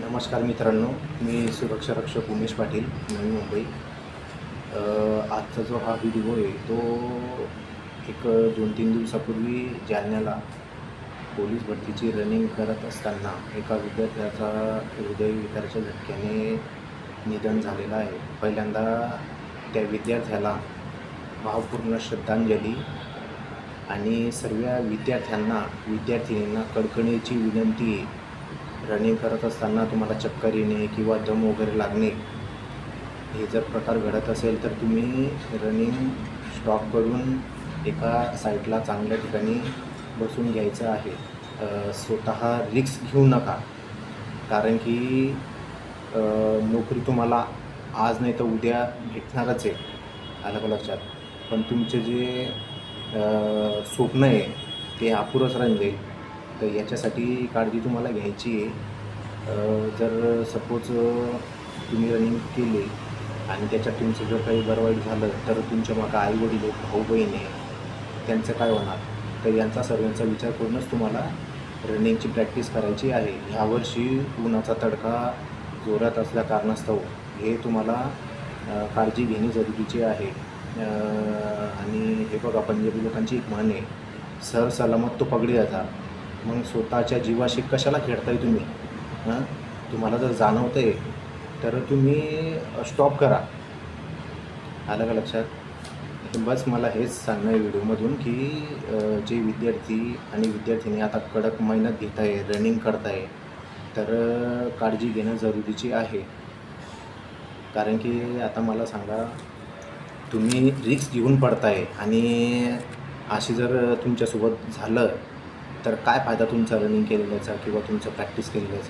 नमस्कार मित्रांनो मी सुरक्षा रक्षक उमेश पाटील नवी मुंबई. आजचा जो हा व्हिडिओ आहे तो एक दोन तीन दिवसापूर्वी जालन्याला पोलीस भरतीची रनिंग करत असताना एका विद्यार्थ्याचा हृदयविकाराच्या झटक्याने निधन झालेलं आहे. पहिल्यांदा त्या विद्यार्थ्याला भावपूर्ण श्रद्धांजली आणि सर्व विद्यार्थ्यांना विद्यार्थिनींना कडकणीची विनंती आहे. रनिंग करत असताना तुम्हाला चक्कर येणे किंवा दम वगैरे लागणे हे जर प्रकार घडत असेल तर तुम्ही रनिंग स्टॉप करून एका साईडला चांगल्या ठिकाणी बसून घ्यायचं आहे. स्वतः रिक्स घेऊ नका. कारण की नोकरी तुम्हाला आज नाही तर उद्या भेटणारच आहे आलं का लक्षात? पण तुमचे जे स्वप्न आहे ते अपुरंच राहून जाईल तर याच्यासाठी काळजी तुम्हाला घ्यायची आहे. जर सपोज तुम्ही रनिंग केले आणि त्याच्यात तुमचं जर काही बरं वाईट झालं तर तुमच्या मागं आईवडील भाऊ बहीण आहे त्यांचं काय होणार? तर यांचा सर्वांचा विचार करूनच तुम्हाला रनिंगची प्रॅक्टिस करायची आहे. ह्यावर्षी उन्हाचा तडका जोरात असल्या कारणास्तव हे तुम्हाला काळजी घेणे जरुरीचे आहे. आणि हे बघा पंजाबी लोकांची एक म्हण आहे सर सलामत तो पगडी हजार मग स्वतःच्या जीवाशी कशाला खेळताय तुम्ही? हां? तुम्हाला जर जाणवतं आहे तर तुम्ही स्टॉप करा. आलं का लक्षात? बस मला हेच सांगणं आहे व्हिडिओमधून की जे विद्यार्थी आणि विद्यार्थिनी आता कडक मेहनत घेत आहे रनिंग करत आहे तर काळजी घेणं जरुरीची आहे. कारण की आता मला सांगा तुम्ही रिक्स घेऊन पडताय आणि अशी जर तुमच्यासोबत झालं तर काय फायदा तुमचा रनिंग केलेल्याचा किंवा तुमचं प्रॅक्टिस केलेल्याचा?